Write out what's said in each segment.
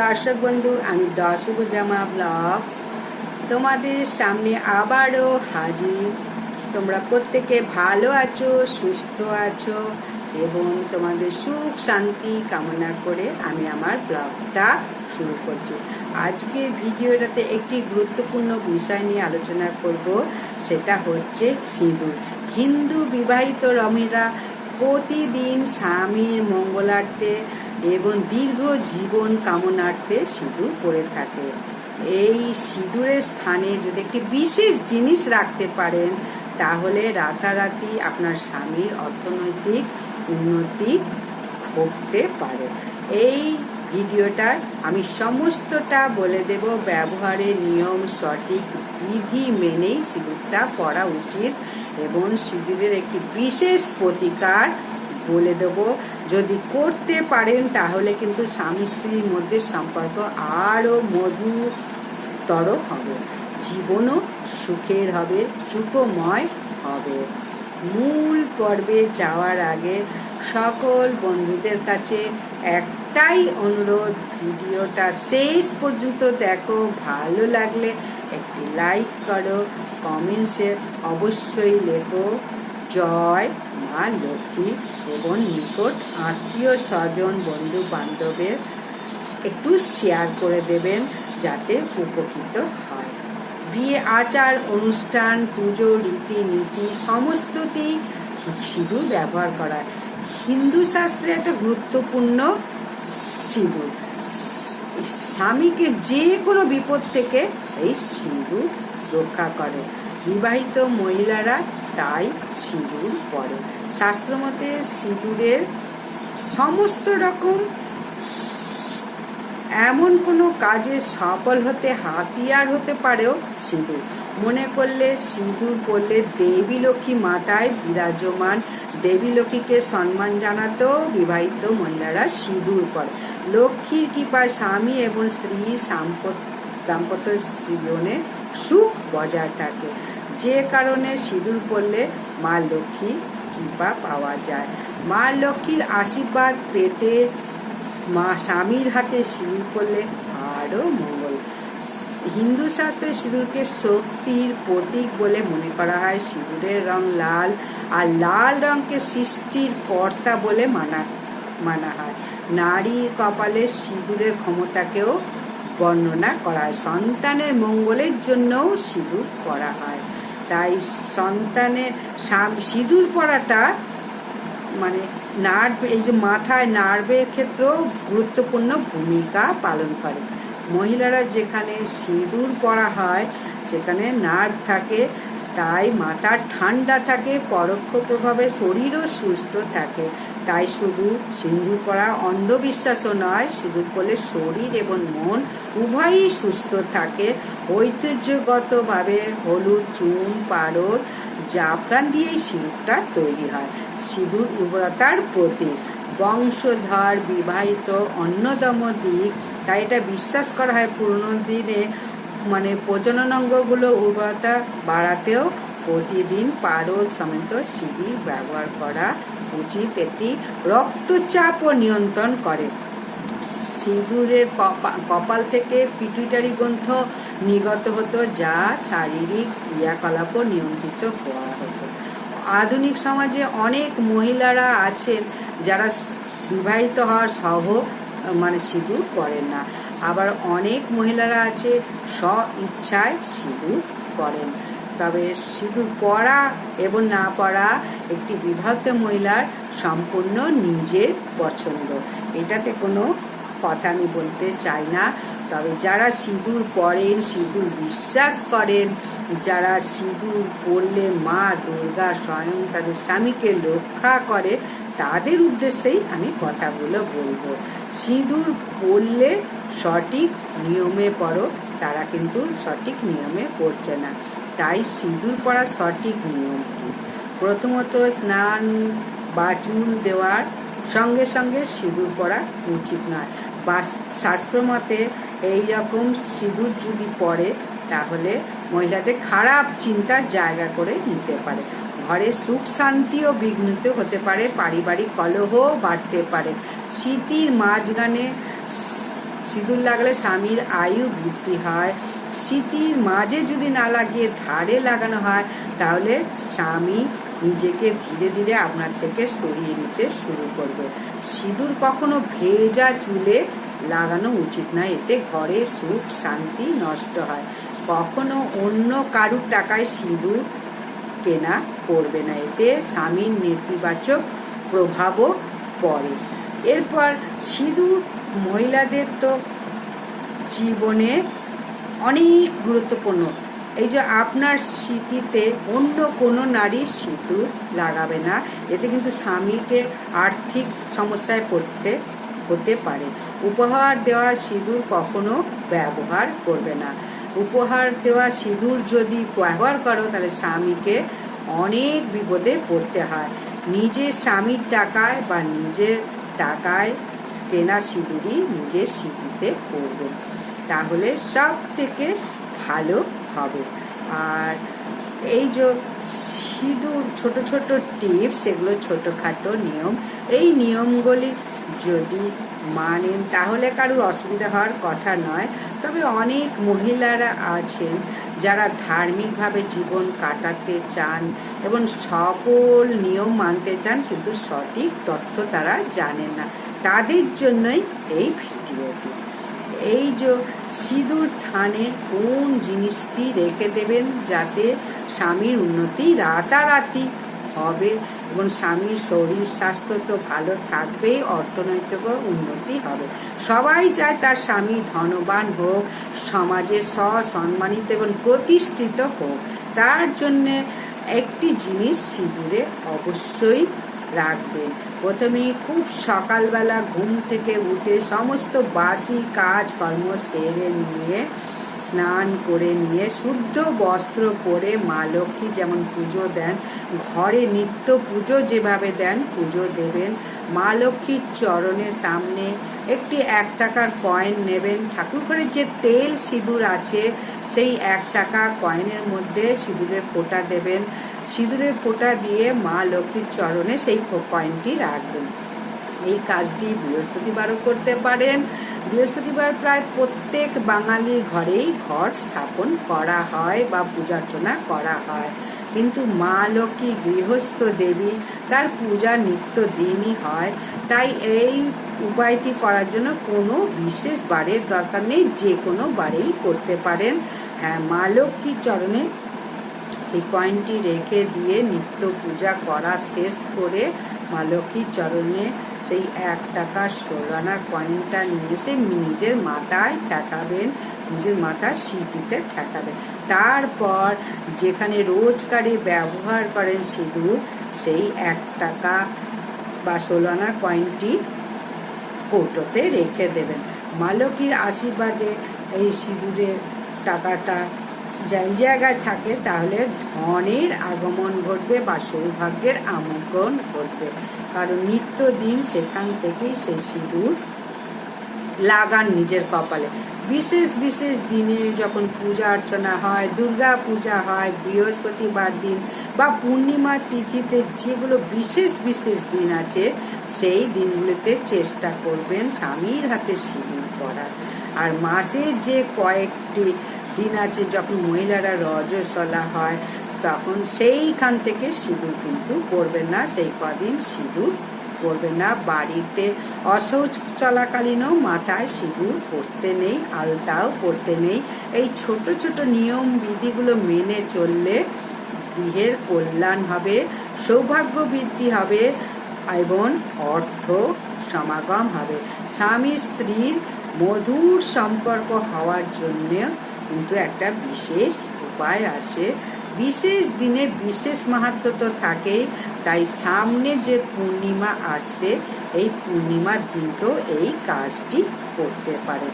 দর্শক বন্ধু, আমি দশভুজামা ব্লগস। তোমাদের সামনে আবারও হাজির। তোমরা প্রত্যেকে ভালো আছো, সুস্থ আছো, এবং তোমাদের সুখ শান্তি কামনা করে আমি আমার ব্লগটা শুরু করছি। আজকের ভিডিওটাতে একটি গুরুত্বপূর্ণ বিষয় নিয়ে আলোচনা করব, সেটা হচ্ছে সিঁদুর। হিন্দু বিবাহিত রমিরা প্রতিদিন স্বামীর মঙ্গলার্থে এবং দীর্ঘ জীবন কামনার্থে সিঁদুর পরে থাকে। এই সিঁদুরের স্থানে যদি একটি বিশেষ জিনিস রাখতে পারেন, তাহলে রাতারাতি আপনার স্বামীর অর্থনৈতিক উন্নতি ঘটতে পারে। এই ভিডিওটা আমি সমস্তটা বলে দেব। ব্যবহারের নিয়ম, সঠিক বিধি মেনেই সিঁদুরটা পরা উচিত এবং সিঁদুরের একটি বিশেষ প্রতিকার বলে দেব। যদি করতে পারেন, তাহলে কিন্তু স্বামী স্ত্রীর মধ্যে সম্পর্ক আরও মধুতর হবে। জীবনও সুখের হবে, সুখময় হবে। মূল পর্বে যাওয়ার আগে সকল বন্ধুদের কাছে একটাই অনুরোধ, ভিডিওটা শেষ পর্যন্ত দেখো। ভালো লাগলে একটি লাইক করো, কমেন্টসে অবশ্যই লেখো। জয় মা লক্ষ্মী। এবং নিকট আত্মীয় স্বজন বন্ধু বান্ধবের একটু শেয়ার করে দেবেন যাতে উপকৃত হয়। বিয়ে, আচার, অনুষ্ঠান, পুজো, রীতিনীতি সমস্ততেই সিঁদুর ব্যবহার করা। হিন্দু শাস্ত্রে একটা গুরুত্বপূর্ণ সিঁদুর। স্বামীকে যে কোনো বিপদ থেকে এই সিঁদুর রক্ষা করে। বিবাহিত মহিলারা তাই সিঁদুর পরে শাস্ত্রমতে সিঁদুরের সমস্ত রকম এমন কোনো কাজে সফল হতে হাতিয়ার হতে পারেও সিঁদুর। মনে করলে সিঁদুর পরলে দেবী লক্ষ্মী মাথায় বিরাজমান। দেবী লক্ষ্মীকে সম্মান জানাতেও বিবাহিত মহিলারা সিঁদুর করে লক্ষ্মীর কৃপায় স্বামী এবং স্ত্রী দাম্পত্য জীবনে সুখ বজায় থাকে। যে কারণে সিঁদুর পরলে মা লক্ষ্মীর কৃপা পাওয়া যায়। মা লক্ষ্মীর আশীর্বাদ পেতে মা স্বামীর হাতে সিঁদুর করলে আরও মঙ্গল। হিন্দু শাস্ত্রে সিঁদুরকে শক্তির প্রতীক বলে মনে করা হয়। সিঁদুরের রং লাল আর লাল রংকে সৃষ্টির কর্তা বলে মানা মানা হয়। নারীর কপালে সিঁদুরের ক্ষমতাকেও বর্ণনা করা হয়। সন্তানের মঙ্গলের জন্যও সিঁদুর করা হয়। তাই সন্তানের সিঁদুর পরাটা মানে নার্ভ এই যে মাথায় নার্ভের ক্ষেত্রেও গুরুত্বপূর্ণ ভূমিকা পালন করে। মহিলারা যেখানে সিঁদুর পরা হয়, সেখানে নার্ভ থাকে, তাই মাথা ঠান্ডা থাকে পরোক্ষ প্রভাবে শরীরও সুস্থ থাকে। তাই শুধু সিঁদুর পরা অন্ধবিশ্বাসও নয় সিঁদুর করলে শরীর এবং মন উভয়ই সুস্থ থাকে। ঐতিহ্যগতভাবে হলুদ, চুন, পারদ, জাফরান দিয়েই সিঁদুরটা তৈরি হয়। সিঁদুর উর্বরতার প্রতীক। বংশধর বিবাহিত অন্যতম দিক। তাই এটা বিশ্বাস করা হয় পুরনো দিনে। মানে প্রজনন অঙ্গগুলো উর্বরতা বাড়াতেও প্রতিদিন পারদ সমেত সিঁড়ি ব্যবহার করা উচিত এটি রক্তচাপও নিয়ন্ত্রণ করে। সিঁদুরের কপাল থেকে পিটুইটারি গ্রন্থ নিগত হতো, যা শারীরিক ক্রিয়াকলাপও নিয়ন্ত্রিত করা হতো। আধুনিক সমাজে অনেক মহিলারা আছেন যারা বিবাহিত হওয়ার সহ মানে সিঁদুর করেন না। আবার অনেক মহিলারা আছে স্ব ইচ্ছায় সিঁদুর করেন তবে সিঁদুর পরা এবং না পরা একটি বিবাহিত মহিলার সম্পূর্ণ নিজের পছন্দ। এটাতে কোনো কথা আমি বলতে চাই না। তবে যারা সিঁদুর পরেন, সিঁদুর বিশ্বাস করেন, যারা সিঁদুর পরলে মা দুর্গা স্বয়ং তাদের স্বামীকে রক্ষা করে, তাদের উদ্দেশ্যেই আমি কথাগুলো বলব। সিঁদুর পরলে সঠিক নিয়মে পড়ো, তারা কিন্তু সঠিক নিয়মে পড়ছে না। তাই সিঁদুর পরা সঠিক নিয়ম কি? প্রথমত স্নান বা চুল দেওয়ার সঙ্গে সঙ্গে সিঁদুর পরা উচিত নয়। শাস্ত্রমতে এইরকম সিঁদুর যদি পরে, তাহলে মহিলাদের খারাপ চিন্তা জায়গা করে নিতে পারে। ঘরে সুখ শান্তিও বিঘ্নিত হতে পারে, পারিবারিক কলহ বাড়তে পারে। স্মৃতির মাঝখানে সিঁদুর লাগলে স্বামীর আয়ু বৃদ্ধি হয় স্মৃতির মাঝে যদি না লাগিয়ে ধারে লাগানো হয়, তাহলে স্বামী নিজেকে ধীরে ধীরে আপনার থেকে সরিয়ে নিতে শুরু করবে। সিঁদুর কখনো ভেজা চুলে লাগানো উচিত না, এতে ঘরে সুখ, শান্তি নষ্ট হয়। কখনো অন্য কারুর টাকায় সিঁদুর কেনা করবে না, এতে স্বামীর নেতিবাচক প্রভাবও পড়ে। এরপর সিঁদুর মহিলাদের তো জীবনে অনেক গুরুত্বপূর্ণ। এই যে আপনার স্মৃতিতে অন্য কোনো নারী সিঁদুর লাগাবে না, এতে কিন্তু স্বামীকে আর্থিক সমস্যায় পড়তে, হতে পারে। উপহার দেওয়া সিঁদুর কখনো ব্যবহার করবে না। উপহার দেওয়া সিঁদুর যদি ব্যবহার করো, তাহলে স্বামীকে অনেক বিপদে পড়তে হয়। নিজের স্বামীর টাকায় বা নিজের টাকায় কেনা সিঁদুরই নিজের স্মৃতিতে করবে তাহলে সব থেকে ভালো হবে। আর এই যে সিঁদুর, ছোট ছোট টিপস, এগুলো ছোটোখাটো নিয়ম, এই নিয়মগুলি যদি মানেন, তাহলে কারোর অসুবিধা হওয়ার কথা নয়। তবে অনেক মহিলারা আছেন যারা ধার্মিকভাবে জীবন কাটাতে চান এবং সকল নিয়ম মানতে চান, কিন্তু সঠিক তথ্য তারা জানেন না। তাদের জন্যই এই ভিডিওটি। এই যে সিঁদুর থানে কোন জিনিসটি রেখে দেবেন যাতে স্বামীর উন্নতি রাতারাতি হবে? এবং স্বামীর শরীর স্বাস্থ্য তো ভালো থাকবেই অর্থনৈতিক উন্নতি হবে। সবাই চায় তার স্বামী ধনবান হোক, সমাজে সসম্মানিত এবং প্রতিষ্ঠিত হোক। তার জন্যে একটি জিনিস সিঁদুরে অবশ্যই রাখবেন প্রথমে খুব সকালবেলা ঘুম থেকে উঠে সমস্ত বাসি কাজ কর্ম সেরে নিয়ে স্নান করে নিয়ে শুদ্ধ বস্ত্র পরে মা লক্ষ্মী যেমন পুজো দেন, ঘরে নিত্য পুজো যেভাবে দেন পুজো দেবেন। মা লক্ষ্মীর চরণের সামনে একটি এক টাকার কয়েন নেবেন। ঠাকুর ঘরের যে তেল সিঁদুর আছে, সেই এক টাকা কয়েনের মধ্যে সিঁদুরের ফোঁটা দেবেন। সিঁদুরের ফোঁটা দিয়ে মা লক্ষ্মীর চরণে সেই কয়েনটি রাখবেন। এই কাজটি বৃহস্পতিবারও করতে পারেন। বৃহস্পতিবার প্রায় প্রত্যেক বাঙালি ঘরেই ঘর স্থাপন করা হয় বা পূজার্চনা করা হয়। কিন্তু মা লক্ষ্মী গৃহস্থ দেবী তার পূজা নিত্য দিনই হয়। তাই এই উপায়টি করার জন্য কোনো বিশেষ বারের দরকার নেই, যে কোনো বারেই করতে পারেন। হ্যাঁ মা লক্ষ্মীর চরণে সেই কয়েনটি রেখে দিয়ে নিত্য পূজা করা শেষ করে মা লক্ষ্মীর চরণে সেই এক টাকা সোলানার কয়েনটা নিয়ে এসে নিজের মাথায় ঠেকাবেন, নিজের মাথার স্মৃতিতে ঠেকাবেন। তারপর যেখানে রোজকারে ব্যবহার করেন সিঁদুর, সেই এক টাকা বা ষোলানার কয়েনটি কৌটোতে রেখে দেবেন। মা লক্ষ্মীর আশীর্বাদে এই সিঁদুরের টাকাটা যাই জায়গায় থাকে, তাহলে ধনের আগমন ঘটবে বা সৌভাগ্যের আমন্ত্রণ ঘটবে। কারণ নিত্যদিন সেখান থেকেই সে সিঁদুর লাগান নিজের কপালে। বিশেষ বিশেষ দিনে যখন পূজা অর্চনা হয়, দুর্গা পূজা হয়, বৃহস্পতিবার দিন বা পূর্ণিমা তিথিতে যেগুলো বিশেষ বিশেষ দিন আছে, সেই দিনগুলোতে চেষ্টা করবেন স্বামীর হাতে সিঁদুর পরার। আর মাসে যে কয়েকটি দিন আছে যখন মহিলারা রজস্বলা হয়, তখন সেইখান থেকে সিঁদুর কিন্তু করবেন না। সেই কদিন সিঁদুর করবেন না। বাড়িতে অশৌচ চলাকালীনও মাথায় সিঁদুর পরতে নেই, আলতাও পরতে নেই। এই ছোট ছোট নিয়ম বিধিগুলো মেনে চললে গৃহের কল্যাণ হবে সৌভাগ্য বৃদ্ধি হবে এবং অর্থ সমাগম হবে। স্বামী স্ত্রীর মধুর সম্পর্ক হওয়ার জন্য কিন্তু একটা বিশেষ উপায় আছে। বিশেষ দিনে বিশেষ মাহাত্ম তো থাকেই। তাই সামনে যে পূর্ণিমা আসছে, এই পূর্ণিমার দিনকেও এই কাজটি করতে পারে।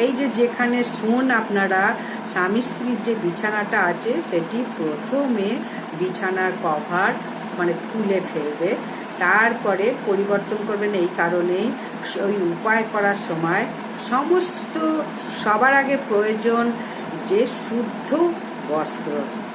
এই যে যেখানে শোন আপনারা, স্বামী স্ত্রীর যে বিছানাটা আছে, সেটি প্রথমে বিছানার কভার মানে তুলে ফেলবে। তারপরে পরিবর্তন করবেন এই কারণেই। ওই উপায় করার সময় সমস্ত সবার আগে প্রয়োজন যে শুদ্ধ বস্ত্র।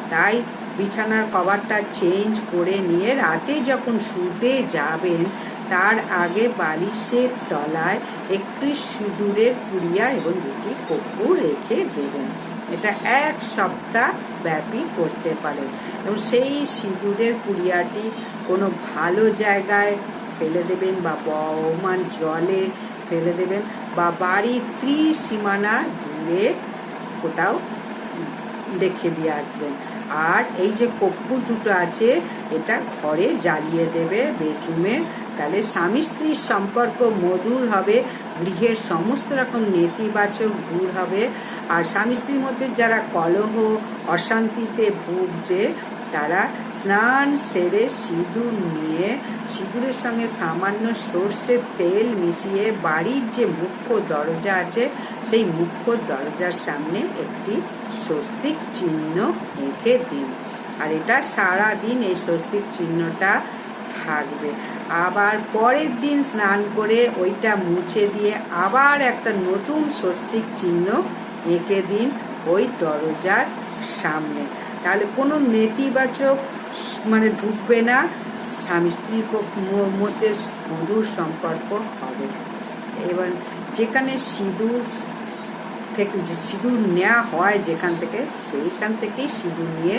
তাই বিছানার কভারটা চেঞ্জ করে নিয়ে রাতে যখন শুতে যাবেন, তার আগে বালিশের তলায় একটি সিঁদুরের কুড়িয়া এবং দুটি কপুর রেখে দেবেন। এটা এক সপ্তাহ ব্যাপী করতে পারেন। এবং সেই সিঁদুরের কুড়িয়াটি কোনো ভালো জায়গায় ফেলে দেবেন বা বহমান জলে ফেলে দেবেন বা বাড়ির ত্রিসীমানা দূরে কোথাও দেখে দিয়ে আসবেন। আর এই যে কপ্পুর দুটো আছে, এটা ঘরে জ্বালিয়ে দেবে বেডরুমে। তাহলে স্বামী স্ত্রীর সম্পর্ক মধুর হবে, গৃহের সমস্ত রকম নেতিবাচক দূর হবে। আর স্বামী স্ত্রীর মধ্যে যারা কলহ, অশান্তিতে ভুগছে, তারা স্নান সেরে সিঁদুর নিয়ে সিঁদুরের সঙ্গে সামান্য সর্ষের তেল মিশিয়ে বাড়ির যে মুখ্য দরজা আছে, সেই মুখ্য দরজার সামনে একটি স্বস্তিক চিহ্ন এঁকে দিন। আর এটা সারা দিন এই স্বস্তিক চিহ্নটা থাকবে। আবার পরের দিন স্নান করে ওইটা মুছে দিয়ে আবার একটা নতুন স্বস্তিক চিহ্ন এঁকে দিন ওই দরজার সামনে। তাহলে কোনো নেতিবাচক মানে ঢুকবে না। স্বামী স্ত্রীর মধ্যে মধুর সম্পর্ক হবে। এবার যেখানে সিঁদুর থেকে যে সিঁদুর নেওয়া হয় যেখান থেকে, সেইখান থেকেই সিঁদুর নিয়ে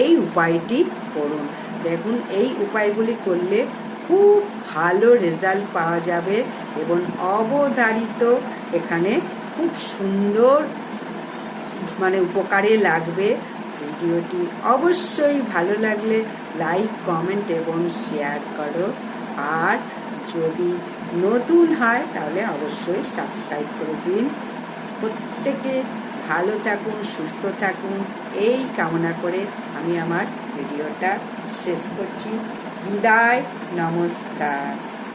এই উপায়টি করুন। দেখুন, এই উপায়গুলি করলে খুব ভালো রেজাল্ট পাওয়া যাবে এবং অবধারিত এখানে খুব সুন্দর মানে উপকারে লাগবে। ভিডিওটি অবশ্যই ভালো লাগলে লাইক, কমেন্ট এবং শেয়ার করো। আর যদি নতুন হয়, তাহলে অবশ্যই সাবস্ক্রাইব করে দিন। প্রত্যেকে ভালো থাকুন, সুস্থ থাকুন, এই কামনা করে আমি আমার ভিডিওটা শেষ করছি। বিদায়, নমস্কার।